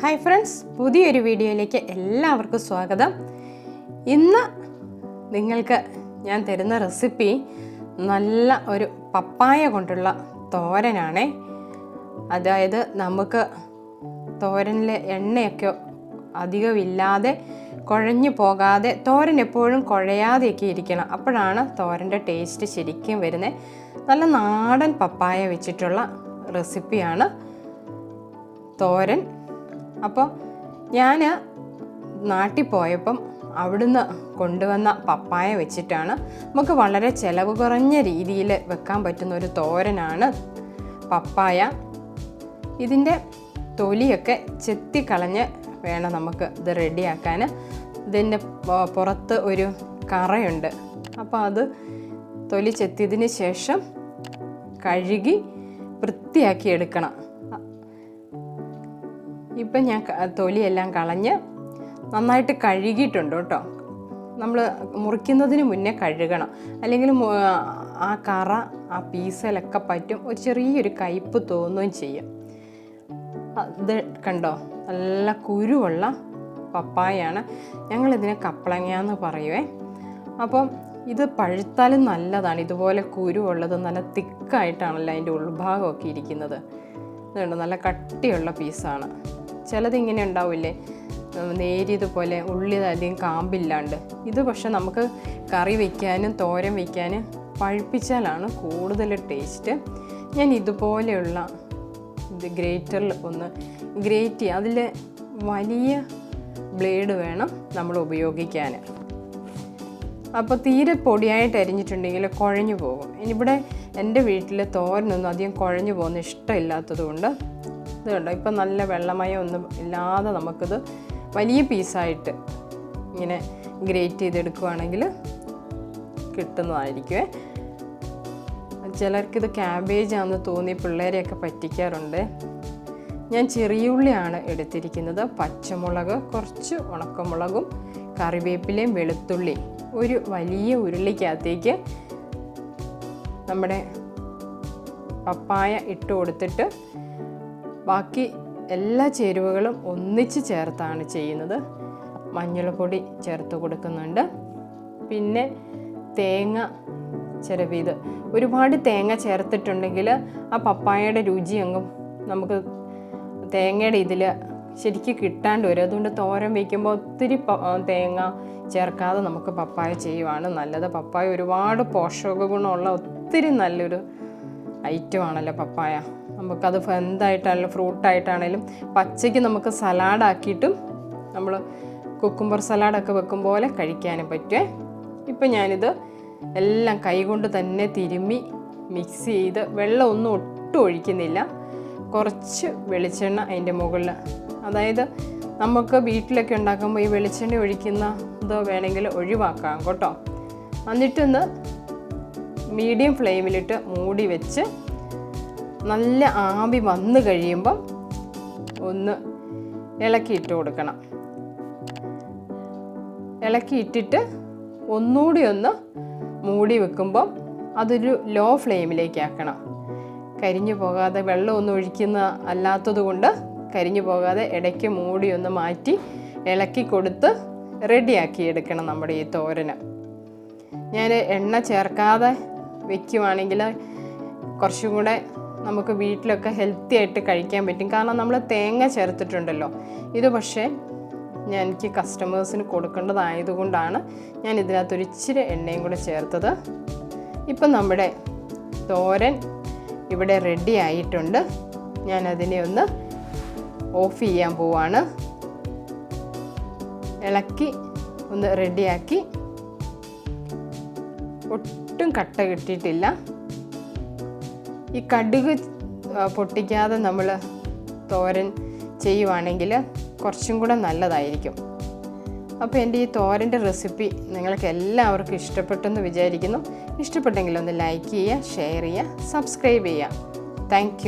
Hi friends പുതിയൊരു വീഡിയോയിലേക്ക് എല്ലാവർക്കും സ്വാഗതം. ഇന്ന് നിങ്ങൾക്ക് ഞാൻ തരുന്ന റെസിപ്പി നല്ല ഒരു പപ്പായ കൊണ്ടുള്ള തോരനാണേ. അതായത് നമുക്ക് തോരനിൽ എണ്ണയൊക്കെ അധികമില്ലാതെ കുഴഞ്ഞു പോകാതെ തോരൻ എപ്പോഴും കുഴയാതെയൊക്കെ ഇരിക്കണം. അപ്പോഴാണ് തോരന്റെ ടേസ്റ്റ് ശരിക്കും വരുന്നത് നല്ല നാടൻ പപ്പായ വെച്ചിട്ടുള്ള റെസിപ്പിയാണ് തോരൻ. അപ്പോൾ ഞാൻ നാട്ടിൽ പോയപ്പം അവിടുന്ന് കൊണ്ടുവന്ന പപ്പായ വെച്ചിട്ടാണ് നമുക്ക് വളരെ ചിലവ് കുറഞ്ഞ രീതിയിൽ വെക്കാൻ പറ്റുന്ന ഒരു തോരനാണ് പപ്പായ. ഇതിന്റെ തൊലിയൊക്കെ ചെത്തിക്കളഞ്ഞ് വേണം നമുക്ക് ഇത് റെഡിയാക്കാൻ ഇതിന്റെ പുറത്ത് ഒരു കറയുണ്ട്. അപ്പോൾ അത് തൊലി ചെത്തിയതിന് ശേഷം കഴുകി വൃത്തിയാക്കി എടുക്കണം. ഇപ്പം ഞാൻ തൊലിയെല്ലാം കളഞ്ഞ് നന്നായിട്ട് കഴുകിയിട്ടുണ്ട് കേട്ടോ. നമ്മൾ മുറിക്കുന്നതിന് മുന്നേ കഴുകണം. അല്ലെങ്കിൽ ആ കറ ആ പീസലൊക്കെ പറ്റും. ഒരു ചെറിയൊരു കയ്പ്പ് തോന്നുകയും ചെയ്യും. ഇത് കണ്ടോ? നല്ല കുരുവുള്ള പപ്പായാണ്. ഞങ്ങളിതിനെ കപ്പളങ്ങ എന്ന് പറയുവേ. അപ്പം ഇത് പഴുത്താലും നല്ലതാണ്. ഇതുപോലെ കുരുവുള്ളത് നല്ല തിക്കായിട്ടാണല്ലോ അതിന്റെ ഉൾഭാഗമൊക്കെ ഇരിക്കുന്നത്. ഇതുണ്ട് നല്ല കട്ടിയുള്ള പീസാണ്. ചിലത് ഇങ്ങനെ ഉണ്ടാവില്ലേ നേരിയതുപോലെ ഉള്ളി അധികം കാമ്പില്ലാണ്ട്. ഇത് പക്ഷെ നമുക്ക് കറി വയ്ക്കാനും തോരൻ വയ്ക്കാനും പഴുപ്പിച്ചാലാണ് കൂടുതൽ ടേസ്റ്റ്. ഞാൻ ഇതുപോലെയുള്ള ഇത് ഗ്രേറ്ററിൽ ഒന്ന് ഗ്രേറ്റ് ചെയ്യുക അതിൽ വലിയ ബ്ലേഡ് വേണം നമ്മൾ ഉപയോഗിക്കാൻ. അപ്പോൾ തീരെ പൊടിയായിട്ട് അരിഞ്ഞിട്ടുണ്ടെങ്കിൽ കുഴഞ്ഞു പോകും. ഇവിടെ എന്റെ വീട്ടിൽ തോരനൊന്നും അധികം കുഴഞ്ഞു പോകുന്ന ഇഷ്ടമില്ലാത്തത് കൊണ്ട് ഇത് കണ്ടോ? ഇപ്പം നല്ല വെള്ളമയം ഒന്നും ഇല്ലാതെ നമുക്കിത് വലിയ പീസായിട്ട് ഇങ്ങനെ ഗ്രേറ്റ് ചെയ്തെടുക്കുകയാണെങ്കിൽ കിട്ടുന്നതായിരിക്കുമേ ചിലർക്കിത് ക്യാബേജ് ആണെന്ന് തോന്നി പിള്ളേരെയൊക്കെ പറ്റിക്കാറുണ്ട്. ഞാൻ ചെറിയുള്ളിയാണ് എടുത്തിരിക്കുന്നത്. പച്ചമുളക് കുറച്ച് ഉണക്കമുളകും കറിവേപ്പിലയും വെളുത്തുള്ളി. ഒരു വലിയ ഉരുളിക്കകത്തേക്ക് നമ്മുടെ പപ്പായ ഇട്ട് കൊടുത്തിട്ട് ബാക്കി എല്ലാ ചേരുവകളും ഒന്നിച്ച് ചേർത്താണ് ചെയ്യുന്നത്. മഞ്ഞൾപ്പൊടി ചേർത്ത് കൊടുക്കുന്നുണ്ട്. പിന്നെ തേങ്ങ ചിരവിയത്. ഒരുപാട് തേങ്ങ ചേർത്തിട്ടുണ്ടെങ്കിൽ ആ പപ്പായയുടെ രുചി അങ്ങും നമുക്ക് തേങ്ങയുടെ ഇതിൽ ശരിക്കും കിട്ടാണ്ട് വരും. അതുകൊണ്ട് തോരൻ വയ്ക്കുമ്പോൾ ഒത്തിരി തേങ്ങ ചേർക്കാതെ നമുക്ക് പപ്പായ ചെയ്യുവാണ് നല്ലത്. പപ്പായ ഒരുപാട് പോഷക ഗുണമുള്ള ഒത്തിരി നല്ലൊരു ഐറ്റം ആണല്ലോ പപ്പായ. നമുക്കത് എന്തായിട്ടാണെങ്കിലും ഫ്രൂട്ടായിട്ടാണെങ്കിലും പച്ചയ്ക്ക് നമുക്ക് സലാഡാക്കിയിട്ടും നമ്മൾ കുക്കുംബർ സലാഡൊക്കെ വെക്കും പോലെ കഴിക്കാനും പറ്റുമേ ഇപ്പം ഞാനിത് എല്ലാം കൈകൊണ്ട് തന്നെ തിരുമ്മി മിക്സ് ചെയ്ത് വെള്ളം ഒന്നും ഒട്ടും ഒഴിക്കുന്നില്ല. കുറച്ച് വെളിച്ചെണ്ണ അതിന്റെ മുകളിൽ അതായത് നമുക്ക് വീട്ടിലൊക്കെ ഉണ്ടാക്കുമ്പോൾ ഈ വെളിച്ചെണ്ണ ഒഴിക്കുന്ന ഇത് വേണമെങ്കിൽ ഒഴിവാക്കാം കേട്ടോ. എന്നിട്ടൊന്ന് മീഡിയം ഫ്ലെയിമിലിട്ട് മൂടി വെച്ച് നല്ല ആവി വന്നു കഴിയുമ്പം ഒന്ന് ഇളക്കിയിട്ട് കൊടുക്കണം. ഇളക്കിയിട്ടിട്ട് ഒന്നുകൂടി ഒന്ന് മൂടി വെക്കുമ്പം അതൊരു ലോ ഫ്ലെയിമിലേക്ക് ആക്കണം. കരിഞ്ഞു പോകാതെ വെള്ളമൊന്നും ഒഴിക്കുന്ന അല്ലാത്തതുകൊണ്ട് കരിഞ്ഞു പോകാതെ ഇടയ്ക്ക് മൂടി ഒന്ന് മാറ്റി ഇളക്കി കൊടുത്ത് റെഡിയാക്കി എടുക്കണം നമ്മുടെ ഈ തോരന്. ഞാൻ എണ്ണ ചേർക്കാതെ വെക്കുവാണെങ്കിൽ കുറച്ചും കൂടെ നമുക്ക് വീട്ടിലൊക്കെ ഹെൽത്തി ആയിട്ട് കഴിക്കാൻ പറ്റും. കാരണം നമ്മൾ തേങ്ങ ചേർത്തിട്ടുണ്ടല്ലോ. ഇത് പക്ഷേ ഞാൻ എനിക്ക് കസ്റ്റമേഴ്സിന് കൊടുക്കേണ്ടതായതുകൊണ്ടാണ് ഞാൻ ഇതിനകത്ത് ഒരു ഇച്ചിരി എണ്ണയും കൂടെ ചേർത്തത്. ഇപ്പം നമ്മുടെ തോരൻ ഇവിടെ റെഡി ആയിട്ടുണ്ട്. ഞാൻ അതിനെ ഒന്ന് ഓഫ് ചെയ്യാൻ പോവാണ്. ഇളക്കി ഒന്ന് റെഡിയാക്കി ഒട്ടും കട്ട കിട്ടിയിട്ടില്ല. ഈ കടുക് പൊട്ടിക്കാതെ നമ്മൾ തോരൻ ചെയ്യുവാണെങ്കിൽ കുറച്ചും കൂടെ നല്ലതായിരിക്കും. അപ്പോൾ എന്റെ ഈ തോരന്റെ റെസിപ്പി നിങ്ങൾക്ക് എല്ലാവർക്കും ഇഷ്ടപ്പെട്ടെന്ന് വിചാരിക്കുന്നു. ഇഷ്ടപ്പെട്ടെങ്കിൽ ഒന്ന് ലൈക്ക് ചെയ്യുക ഷെയർ ചെയ്യുക സബ്സ്ക്രൈബ് ചെയ്യുക. താങ്ക്